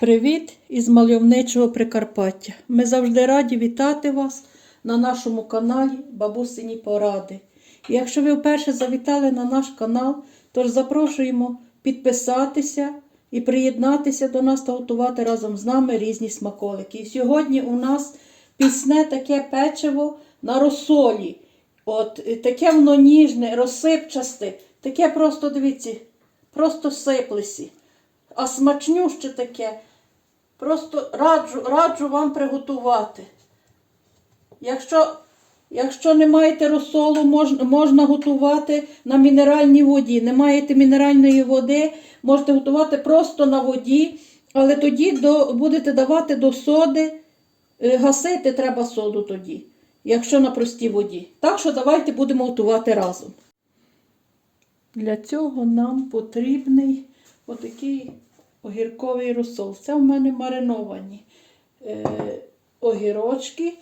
Привіт із мальовничого Прикарпаття. Ми завжди раді вітати вас на нашому каналі Бабусині Поради. І якщо ви вперше завітали на наш канал, тож запрошуємо підписатися і приєднатися до нас та готувати разом з нами різні смаколики. І сьогодні у нас пісне таке печиво на розсолі. От таке воно ніжне, розсипчасте, таке просто дивіться, просто сиплесі. А смачнюще таке. Просто раджу, раджу вам приготувати. Якщо, якщо не маєте розсолу, можна, можна готувати на мінеральній воді. Не маєте мінеральної води, можете готувати просто на воді, але тоді до, будете давати до соди, е, гасити треба соду тоді, якщо на простій воді. Так що давайте будемо готувати разом. Для цього нам потрібний отакий огірковий розсол. Це в мене мариновані е, огірочки.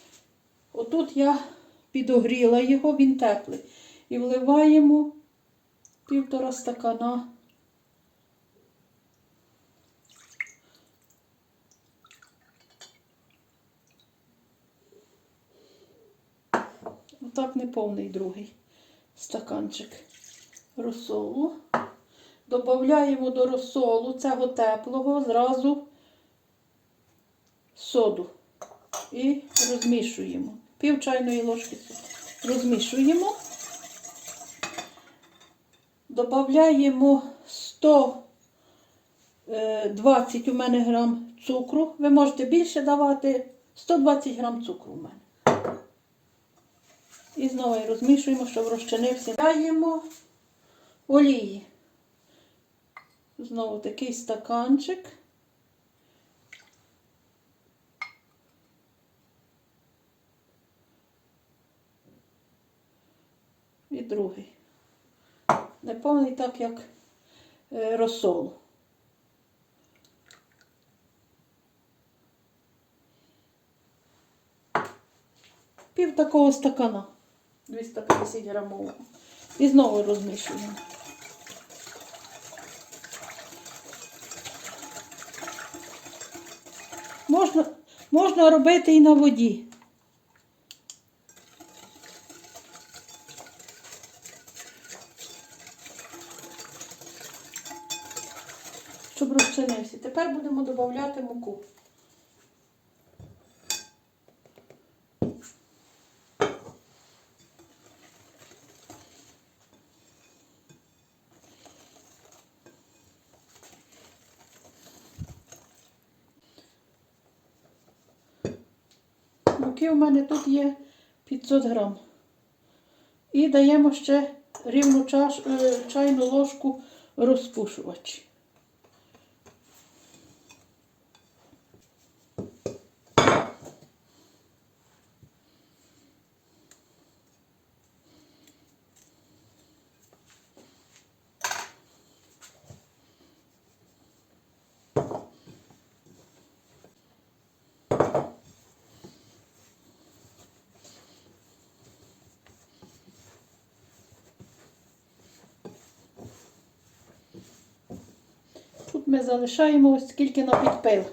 Отут я підогріла його, він теплий. І вливаємо півтора стакана. Отак неповний другий стаканчик розсолу. Додаємо до розсолу цього теплого зразу соду і розмішуємо. Пів чайної ложки соду. Розмішуємо. Додаємо 120 у мене грам цукру. Ви можете більше давати 120 грам цукру у мене. І знову розмішуємо, щоб розчинився. Даємо олії. Знову такий стаканчик. І другий. Неповний так, як е, розсол. Пів такого стакана. 250 грамового. І знову розмішуємо. Можна, можна робити і на воді. Щоб розчинився. Тепер будемо додати муку. Муки у мене тут є 500 грам. І даємо ще рівну чаш, е, чайну ложку розпушувач. Тут ми залишаємо ось скільки на підпил.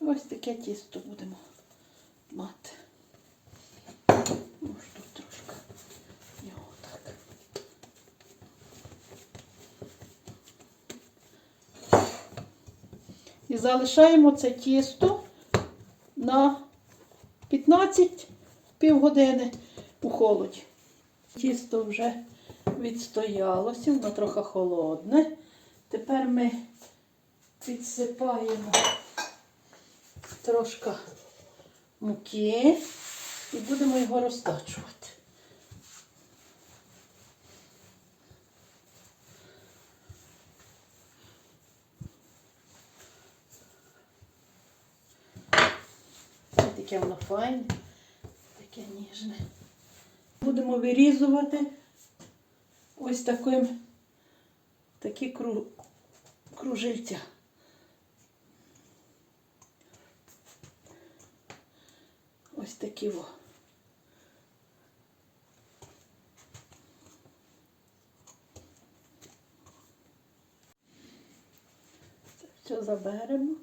Ось таке тісто будемо мати. Може тут трошки його так. І залишаємо це тісто на 15 півгодини у холоді. Тісто вже відстоялося, воно трохи холодне. Тепер ми підсипаємо трошки муки і будемо його розтачувати. Таке воно файне таке ніжне. Будемо вирізувати ось таким такі кру, кружильця. Ось такі во. Це все заберемо.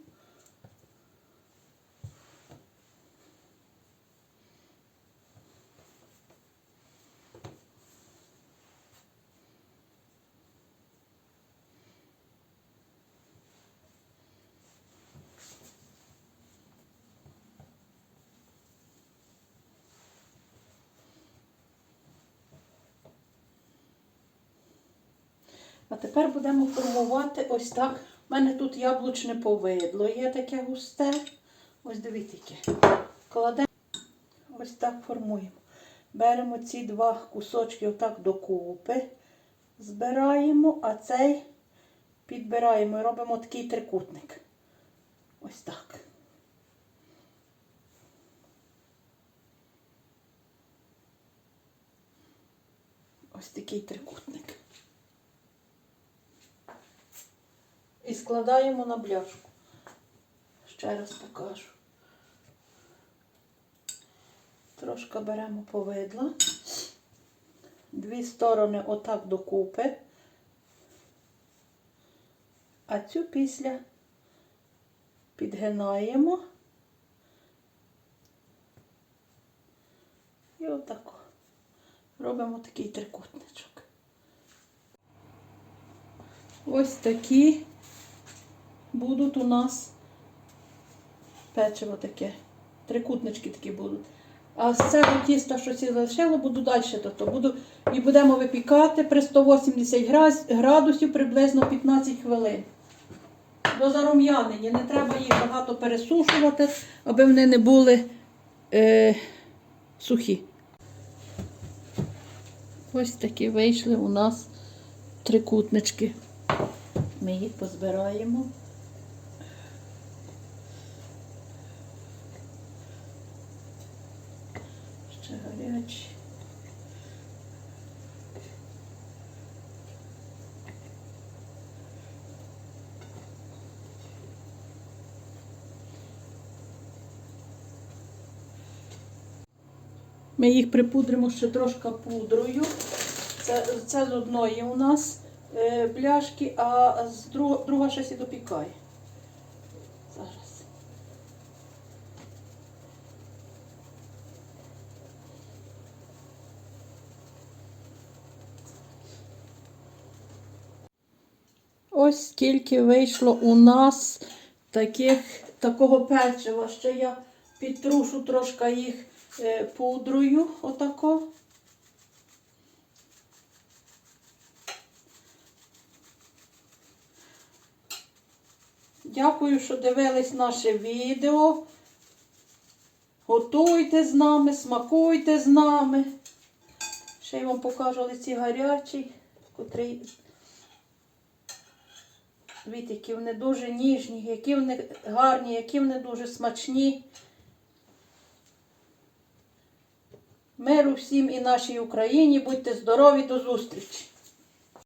А тепер будемо формувати ось так. У мене тут яблучне повидло є таке густе. Ось дивіться. Кладемо, ось так формуємо. Беремо ці два кусочки отак докупи, збираємо, а цей підбираємо і робимо такий трикутник. Ось так. Ось такий трикутник. І складаємо на бляшку. Ще раз покажу. Трошки беремо повидла. Дві сторони отак докупи. А цю після підгинаємо. І отако. Робимо такий трикутничок. Ось такі будуть у нас печиво таке. Трикутнички такі будуть. А з цього тіста, що сі залишило, буду далі. Тобто буду, і будемо випікати при 180 градусів приблизно 15 хвилин. До зарум'янення. Не треба їх багато пересушувати, аби вони не були е, сухі. Ось такі вийшли у нас трикутнички. Ми їх позбираємо. Ще гарячі. Ми їх припудримо ще трошки пудрою. Це, це з одної у нас е, бляшки, а з друг, друга щось і допікає. Ось скільки вийшло у нас таких, такого печива. Ще я підтрушу трошки їх е, пудрою. Отако. Дякую, що дивились наше відео. Готуйте з нами, смакуйте з нами. Ще я вам покажу лиці гарячий, котрий. Дивіться, які вони дуже ніжні, які вони гарні, які вони дуже смачні. Миру всім і нашій Україні. Будьте здорові, до зустрічі!